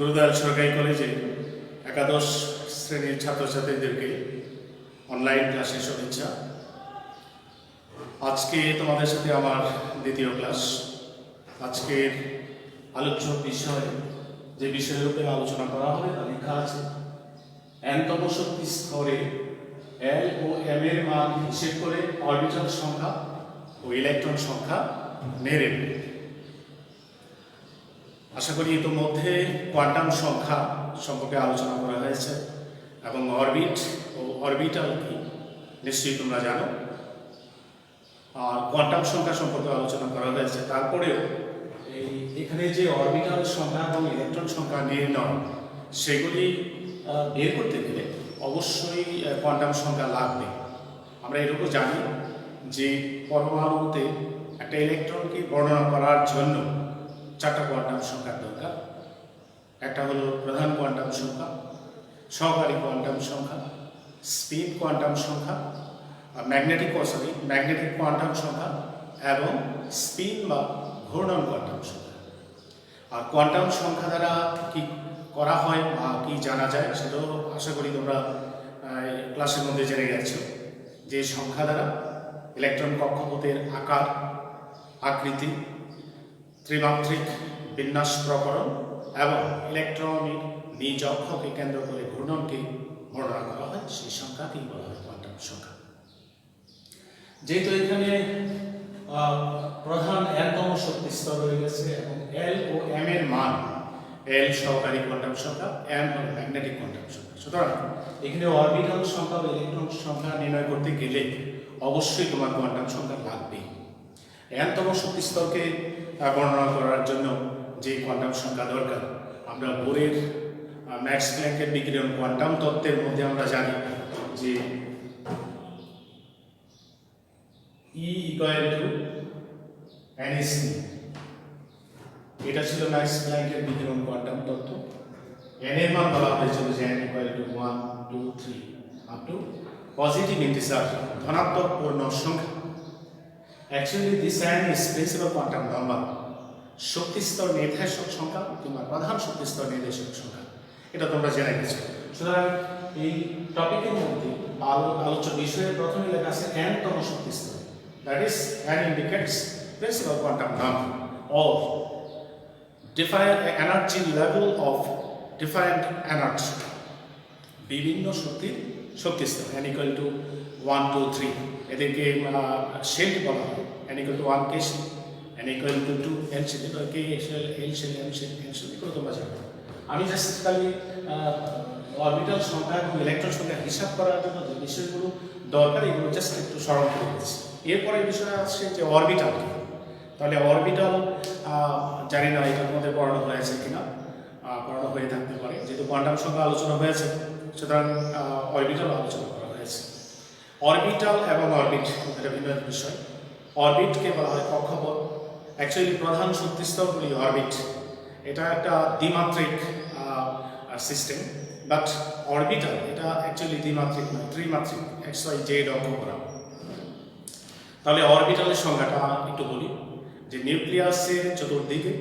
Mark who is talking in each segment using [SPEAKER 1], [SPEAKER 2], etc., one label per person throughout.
[SPEAKER 1] গুরুদয়াল সরকারি কলেজে একাদশ শ্রেণির ছাত্রছাত্রীদেরকে অনলাইন ক্লাসে শুভেচ্ছা আজকে তোমাদের সাথে আমার দ্বিতীয় ক্লাস আজকের আলোচ্য বিষয়, যে বিষয়ের উপরে আলোচনা করা হবে তা লেখা আছে এনতম শক্তি স্তরে এল ও এম এর মান হিসেব করে অরবিটাল সংখ্যা ও ইলেকট্রন সংখ্যা মেরে। আশা করি ইতিমধ্যে কোয়ান্টাম সংখ্যা সম্পর্কে আলোচনা করা হয়েছে এবং অরবিট ও অরবিটাল কি, নিশ্চয়ই তোমরা জানো। আর কোয়ান্টাম সংখ্যা সম্পর্কে আলোচনা করা হয়েছে। তারপরেও এই এখানে যে অরবিটাল সংখ্যা এবং ইলেকট্রন সংখ্যা নির্ণয় সেগুলি বের করতে গেলে অবশ্যই কোয়ান্টাম সংখ্যা লাগবে। আমরা এটুকু জানি যে পরমাণুতে একটা ইলেকট্রনকে বর্ণনা করার জন্য চারটা কোয়ান্টাম সংখ্যার দরকার। একটা হলো প্রধান কোয়ান্টাম সংখ্যা, সহকারী কোয়ান্টাম সংখ্যা স্পিন কোয়ান্টাম সংখ্যা, আর ম্যাগনেটিক সরি ম্যাগনেটিক কোয়ান্টাম সংখ্যা এবং স্পিন বা ঘূর্ণন কোয়ান্টাম সংখ্যা। আর কোয়ান্টাম সংখ্যা দ্বারা কি করা হয় বা কি জানা যায় সেটাও আশা করি তোমরা ক্লাসের মধ্যে জেনে গেছো। যে সংখ্যা দ্বারা ইলেকট্রন কক্ষপথের আকার, আকৃতি ত্রিমাত্রিক বিন্যাস প্রকরণ এবং ইলেকট্রনিক নিজ অক্ষকে কেন্দ্র করে ঘূর্ণনকে বর্ণনা করা হয়, সেই সংখ্যাকেই বলা হয় কোয়ান্টাম সংখ্যা। যেহেতু এখানে প্রধান এনতম শক্তি স্তর রয়ে গেছে এবং এল ও এম এর মান এল সহকারী কোয়ান্টাম সংখ্যা এম হল ম্যাগনেটিক কোয়ান্টাম সংখ্যা। সুতরাং এখানে অরবিটাল সংখ্যা বা ইলেকট্রন সংখ্যা নির্ণয় করতে গেলে অবশ্যই তোমার কোয়ান্টাম সংখ্যা লাগবে এনতম শক্তি স্তরকে আহ, বর্ণনা করার জন্য যে কোয়ান্টাম সংখ্যা দরকার। আমরা বোরের ম্যাক্স প্ল্যাঙ্কের বিকিরণ কোয়ান্টাম তত্ত্বের মধ্যে আমরা জানি যে ই ইকুয়াল টু এনএসি এটা ছিল ম্যাক্স প্ল্যাঙ্কের বিকিরণ কোয়ান্টাম তত্ত্ব। এন এর মান বলা হয়েছিল যে n equal to one two three up to positive integer ধনাত্মক পূর্ণ সংখ্যা। Actually this n is principal quantum number শক্তি স্তর নির্দেশক সংখ্যা কিংবা প্রধান শক্তি স্তর নির্দেশক সংখ্যা, এটা তোমরা জেনে গেছো। সুতরাং এই টপিকের মধ্যে আলো- আলোচ্য বিষয়ের প্রথমে লেখা আছে n তম শক্তি স্তর that is n indicates principal quantum number of different energy level of different energy, বিভিন্ন শক্তির শক্তি স্তর n equal to one two three এদেরকে শেল বলা হয়, n equal to one n equal to two L shell K shell L shell M shell N shell এগুলো তোমরা জানো আমি জাস্ট খালি অরবিটাল সংখ্যা এবং ইলেকট্রন সংখ্যা হিসাব করার জন্য যে বিষয়গুলো দরকার, এগুলো জাস্ট একটু স্মরণ করে দিচ্ছি এরপরে বিষয় আসছে যে অরবিটাল তাহলে অরবিটাল জানি না এটার মধ্যে পড়ানো হয়েছে কিনা। পড়ানো হয়ে থাকতে পারে। যেহেতু কোয়ান্টাম সংখ্যা আলোচনা হয়েছে, সুতরাং অরবিটাল আলোচনা করা হয়েছে। অরবিটাল এবং অরবিট এটা ভিন্ন এক বিষয়। অরবিটকে বলা হয় কক্ষপথ। অ্যাকচুয়ালি প্রধান শক্তিস্তরগুলি অরবিট এটা একটা দ্বিমাত্রিক সিস্টেম বাট অরবিটাল এটা অ্যাকচুয়ালি দ্বিমাত্রিক নয়, ত্রিমাত্রিক এক্স ওয়াই জেড অঙ্ক তাহলে অরবিটালের সংজ্ঞাটা একটু বলি, যে নিউক্লিয়াসের চতুর্দিকে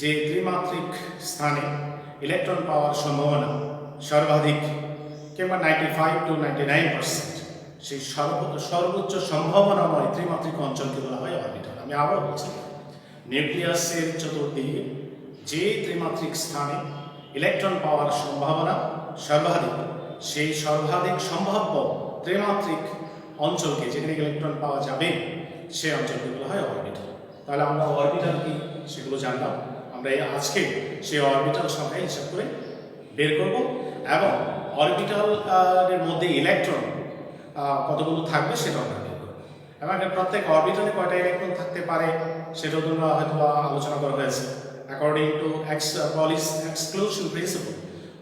[SPEAKER 1] যে ত্রিমাত্রিক স্থানে ইলেকট্রন পাওয়ার সম্ভাবনা সর্বাধিক, কিংবা ninety five to ninety nine percent সেই সর্ব, সর্বোচ্চ সম্ভাবনাময় ত্রিমাত্রিক অঞ্চলকে বলা হয় অরবিটাল আমি আবার বলছি নিউক্লিয়াসের চতুর্দিকে যে ত্রিমাত্রিক স্থানে ইলেকট্রন পাওয়ার সম্ভাবনা সর্বাধিক, সেই সর্বাধিক সম্ভাব্য ত্রিমাত্রিক অঞ্চলকে যেখানে ইলেকট্রন পাওয়া যাবে সেই অঞ্চলকে বলা হয় অরবিটাল তাহলে আমরা অরবিটাল কি সেগুলো জানলাম। আমরা এই আজকে সেই অরবিটাল সংখ্যা হিসাব করে বের করব এবং অরবিটাল এর মধ্যে ইলেকট্রন কতগুলো থাকবে সেটাও আমরা বের করব। এবং প্রত্যেক অরবিটালে কয়টা ইলেকট্রন থাকতে পারে? সেটাও তোমরা হয়তো আলোচনা করা হয়েছে। According to Pauli's exclusion principle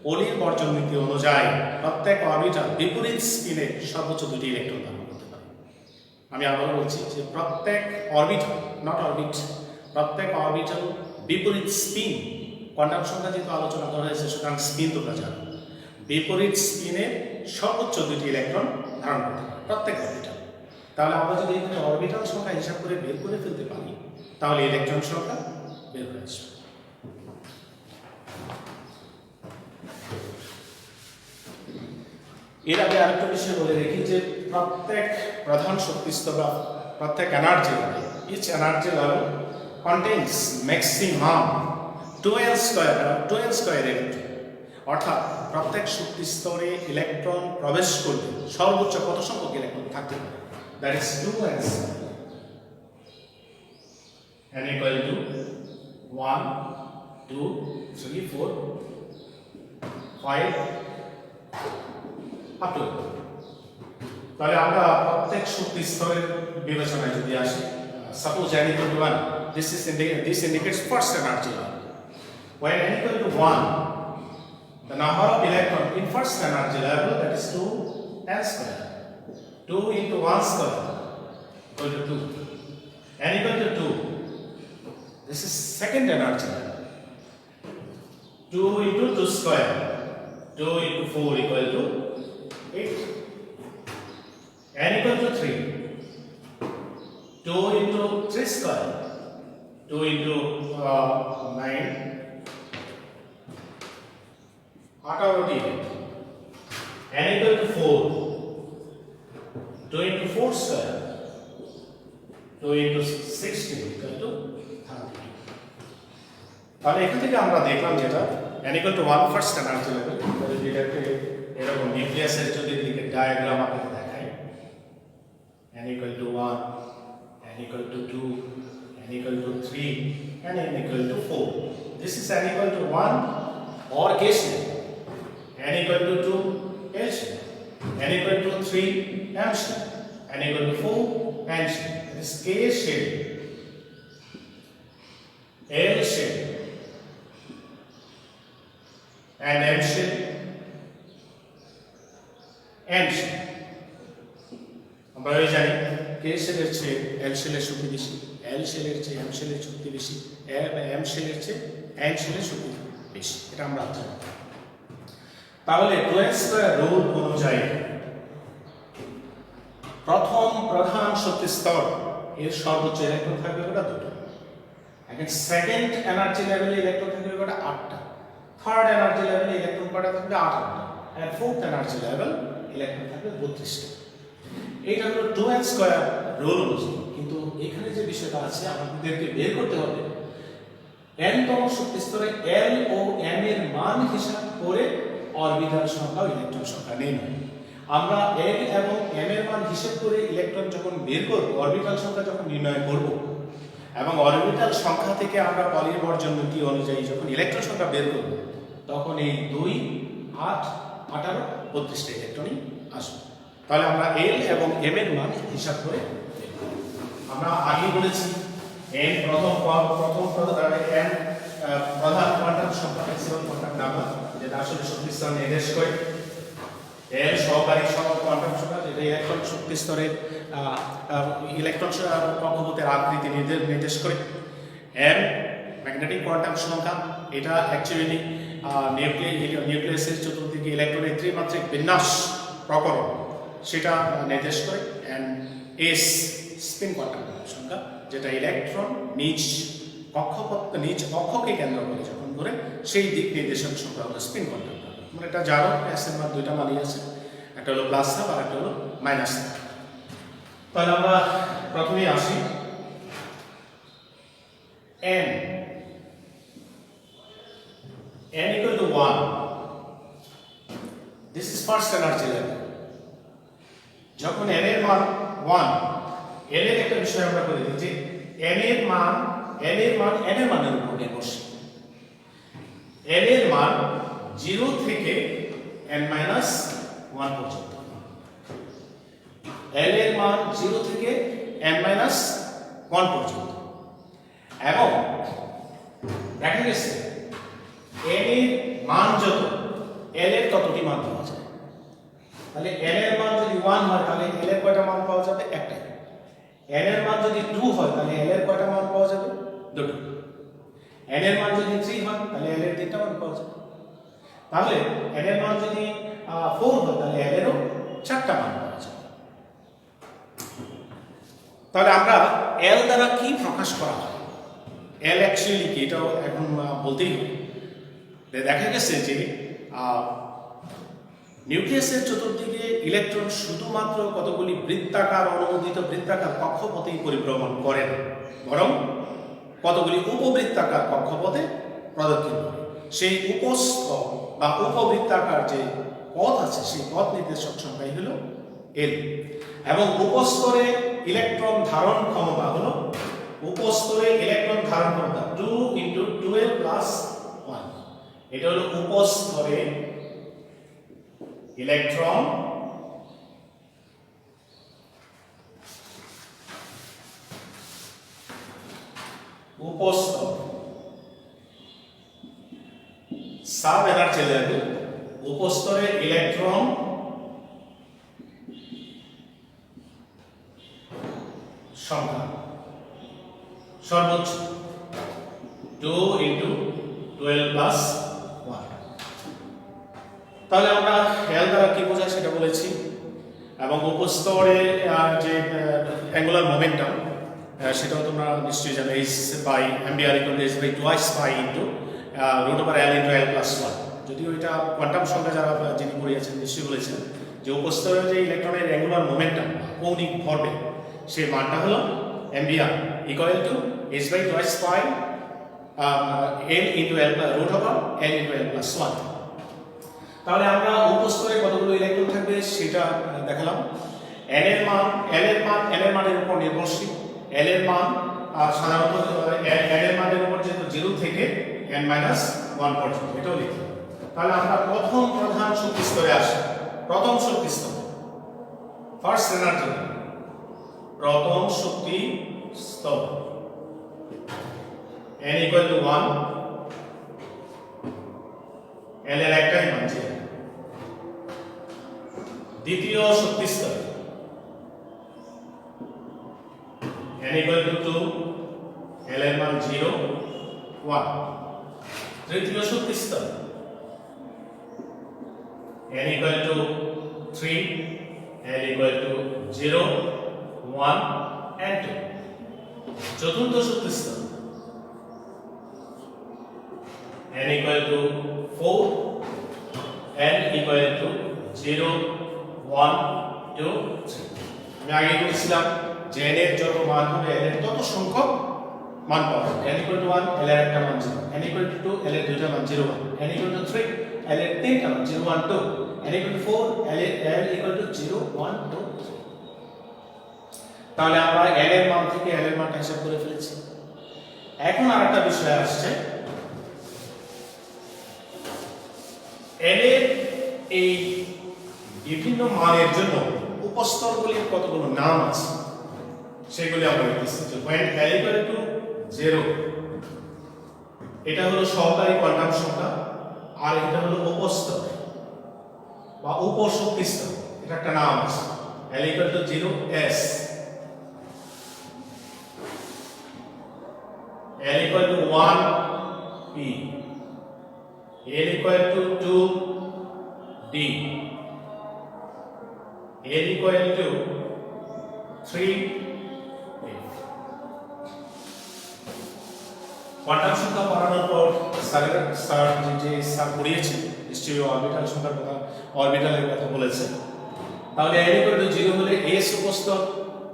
[SPEAKER 1] পলির বর্জন নীতি অনুযায়ী প্রত্যেক অরবিটাল বিপরীত স্পিনে সর্বোচ্চ দুটি ইলেকট্রন ধারণ করতে পারে। আমি আবারও বলছি যে প্রত্যেক অরবিটাল নট অরবিট প্রত্যেক অরবিটাল বিপরীত স্পিন কোয়ান্টাম সংখ্যা যেহেতু আলোচনা করা হয়েছে, সুতরাং স্পিন তোমরা জানো। বিপরীত স্পিনে সর্বোচ্চ দুটি ইলেকট্রন ধারণ করতে পারে প্রত্যেক অরবিটাল। তাহলে আমরা যদি এখানে অরবিটাল সংখ্যা হিসাব করে বের করে ফেলতে পারি তাহলে ইলেকট্রন সংখ্যা বের হয়ে আসবে। এর আগে আরেকটা বিষয় বলে রেখি যে প্রত্যেক প্রধান শক্তিস্তবা প্রত্যেক energy each energy level contains maximum twelve square বা 2n square অর্থাৎ প্রত্যেক শক্তি স্তরে ইলেকট্রন প্রবেশ করলে সর্বোচ্চ কত সংখ্যক ইলেকট্রন থাকতে পারে? That is two n n equal to 1 2 3 4 5 up to তাহলে আমরা প্রত্যেক শক্তি স্তরের বিবেচনায় যদি আসি suppose n equal to 1 this is indi- this indicates first energy level when n equal to 1 the number of electron in first energy level that is 2 n square 2 into 1 square equal to 2 n equal to 2 This is second energy. 2 into 2 square. 2 into 4 equal to 8. And equal to 3. 2 into 3 square. 2 into uh, 9. Automatic. And equal to 4. 2 into 4 square. 2 into 16 equal to 30 তাহলে এখান থেকে আমরা দেখলাম যেটা n equal to 1 first energy level তাহলে যেটাকে এরকম নিউক্লিয়াসের যদি দিকে ডায়াগ্রাম আপনাকে দেখাই n equal to 1 n equal to 2 n equal to 3 and n equal to 4 this is n equal to 1 or k shell n equal to 2 l shell n equal to 3 m n equal to 4 n shell this k shell l shell and M shell N shell আমরা জানি কে শেলের চেয়ে এল শেলের শক্তি বেশি এল শেলের চেয়ে M শেলের শক্তি বেশি এম শেলের চেয়ে এন শেলের শক্তি বেশি। এটা আমরা জানি তাহলে স্কোয়ার রুল অনুযায়ী প্রথম প্রধান শক্তি স্তর, এর সর্বোচ্চ ইলেকট্রন থাকবে ওটা দুটো। এখন সেকেন্ড এনার্জি লেভেলে ইলেকট্রন থাকবে ওটা আটটা। থার্ড এনার্জি লেভেলে ইলেকট্রন কটা থাকবে আঠারোটা। আর ফোর্থ এনার্জি লেভেল ইলেকট্রন থাকবে বত্রিশটা। এইটা হলো টু এন স্কোয়ার রোল অনুযায়ী কিন্তু এখানে যে বিষয়টা আছে, আমাদেরকে বের করতে হবে এন তম শক্তি স্তরে এল ও এম এর মান হিসাব করে অরবিটাল সংখ্যা ইলেকট্রন সংখ্যা নেই আমরা এল এবং এম এর মান হিসাব করে ইলেকট্রন যখন বের করব অরবিটাল সংখ্যা যখন নির্ণয় করব, এবং অরবিটাল সংখ্যা থেকে আমরা পরিবর্জন নীতি অনুযায়ী যখন ইলেকট্রন সংখ্যা বের করব, তখন এই দুই, আট, আঠারো বত্রিশটা ইলেকট্রনই আসবে তাহলে আমরা এল এবং এম এর মান হিসাব করে। আমরা আগে বলেছি এন প্রথম প্রথম এন প্রধান কোয়ান্টাম সংখ্যা ম্যাক্সিমাম কোয়ান্টাম নাম্বার যেটা আসলে শক্তি স্তর নির্দেশ করে এর সহকারী সহ কোয়ান্টাম যেটা ইলেকট্রন শক্তি স্তরের ইলেকট্রন কক্ষপথের আকৃতি নির্দেশ করে। এম ম্যাগনেটিক কোয়ান্টাম সংখ্যা, এটা অ্যাকচুয়ালি নিউক্লিয়াসের চতুর্দিকে ইলেকট্রনের ত্রিমাত্রিক বিন্যাস প্রকরণ, সেটা নির্দেশ করে। অ্যান্ড এস স্পিন কোয়ান্টাম সংখ্যা, যেটা ইলেকট্রন নিজ কক্ষপথ নিজ কক্ষকে কেন্দ্র করে সেই দিক নির্দেশক সংখ্যা হলো স্পিন কোয়ান্টাম মানে এটা জানো এস এর মান দুইটা মানই আছে। একটা হলো প্লাস হাফ আর একটা হলো মাইনাস হাফ তাহলে আমরা প্রথমেই আসি। N n equal to 1 this is first energy level যখন n এর মান 1 n এর একটা বিষয় আমরা বলে দিই যে n এর মান, n এর মান, n এর মানের উপর নির্ভরশীল। N এর মান 0 থেকে n মাইনাস 1 পর্যন্ত। L এর মান 0 থেকে n মাইনাস 1 পর্যন্ত। এবং দেখা গেছে, n এর মান যত, l এর ততটি মান পাওয়া যায়। তাহলে n এর মান যদি 1 হয়, তাহলে l এর কয়টা মান পাওয়া যাবে? একটাই। N এর মান যদি 2 হয়, তাহলে l এর কয়টা মান পাওয়া যাবে? দুটো। N এর মান যদি 3 হয়, তাহলে l এর তিনটা মান পাওয়া যাবে। তাহলে n এর মান যদি 4 হয়, তাহলে l এরও চারটা মান পাওয়া যাবে তাহলে আমরা এল দ্বারা কি প্রকাশ করা হয়? এল অ্যাকচুয়ালি কি? এটাও এখন বলতেই হবে। দেখা গেছে যে নিউক্লিয়াসের চতুর্দিকে ইলেকট্রন শুধুমাত্র কতগুলি বৃত্তাকার, অনুমোদিত বৃত্তাকার কক্ষপথেই পরিভ্রমণ করে না, বরং কতগুলি উপবৃত্তাকার কক্ষপথে প্রদক্ষিণ করে। সেই উপস্থ বা উপবৃত্তাকার যে পথ আছে, সেই পথ নির্দেশক সংখ্যাই হলো এল এবং উপস্তরে ইলেকট্রন ধারণ ক্ষমতা হলো উপস্তরে ইলেকট্রন ধারণ ক্ষমতা two into twelve plus one এটা হলো উপস্তরে ইলেকট্রন উপস্তর। সাব এনার্জি লেভেল উপস্তরে ইলেকট্রন, সংখ্যা। সর্বোচ্চ, two into twelve plus one. তাহলে আমরা খেয়াল দ্বারা কি বোঝায় সেটা বলেছি। এবং উপস্তরে যে অ্যাঙ্গুলার মোমেন্টাম সেটাও তোমরা নিশ্চয়ই জানো H by MBR equal H by twice by into root over L into L plus one যদিও এটা কোয়ান্টাম সংখ্যা যারা যিনি পড়িয়েছেন, নিশ্চয়ই বলেছেন যে উপস্তরে যে ইলেকট্রনের অ্যাঙ্গুলার মোমেন্টাম কৌণিক ভরবে সেই মানটা হলো MBR equal to S by twice by L into L root over L into L plus one তাহলে আমরা উপস্তরে কতগুলো ইলেকট্রন থাকবে সেটা দেখালাম। এল এর মান এল এর মান এল এর মানের উপর নির্ভরশীল। এল এর মান সাধারণত এল এর মানের উপর যেহেতু জিরো থেকে এন মাইনাস ওয়ান পর্যন্ত, এটাও লিখি। তাহলে আমরা প্রথম প্রধান শক্তি স্তরে আসি। প্রথম শক্তি স্তর ফার্স্ট এনার্জি প্রথম শক্তি স্তর n equal to one L এর একটাই মান ছিল দ্বিতীয় শক্তি স্তর n equal to two L এর মান জিরো ওয়ান তৃতীয় শক্তি স্তর n equal to three l equal to zero one and two চতুর্থ শক্তি স্তর n equal to 4 n equal to 0 1 2 3 আমি আগে বলেছিলাম যে n এর যত মান হবে n এর তত সংখ্যক? মান পাওয়া যাবে n equal to 1 l এর একটা মান 0 n equal to 2 l এর দুইটা মান 0 1 n equal to 3 l এর তিনটা মান 0 1 2 n equal to 4 l এর l equal to 0 1 2 তাহলে আমরা l এর মান থেকে l এর মানটা হিসাব করে ফেলেছি। এখন আরেকটা বিষয় আসছে। L এর এই বিভিন্ন মানের জন্য উপস্তরগুলির কতগুলো নাম আছে, সেগুলি আমরা লিখতেছি। যে point L equal to zero এটা হলো সহকারী কোয়ান্টাম সংখ্যা, আর এটা হলো উপস্তর বা উপশক্তি স্তর এটা একটা নাম আছে। L equal to zero S L equal to one P L equal to 2 D. L equal to 3 quantum সংখ্যা বাড়ানোর পর স্যারের স্যার যে স্যার পড়িয়েছেন, নিশ্চয়ই অরবিটাল সংখ্যার কথা অরবিটালের কথা বলেছেন। তাহলে এর equal to 0 হলে এস উপস্তর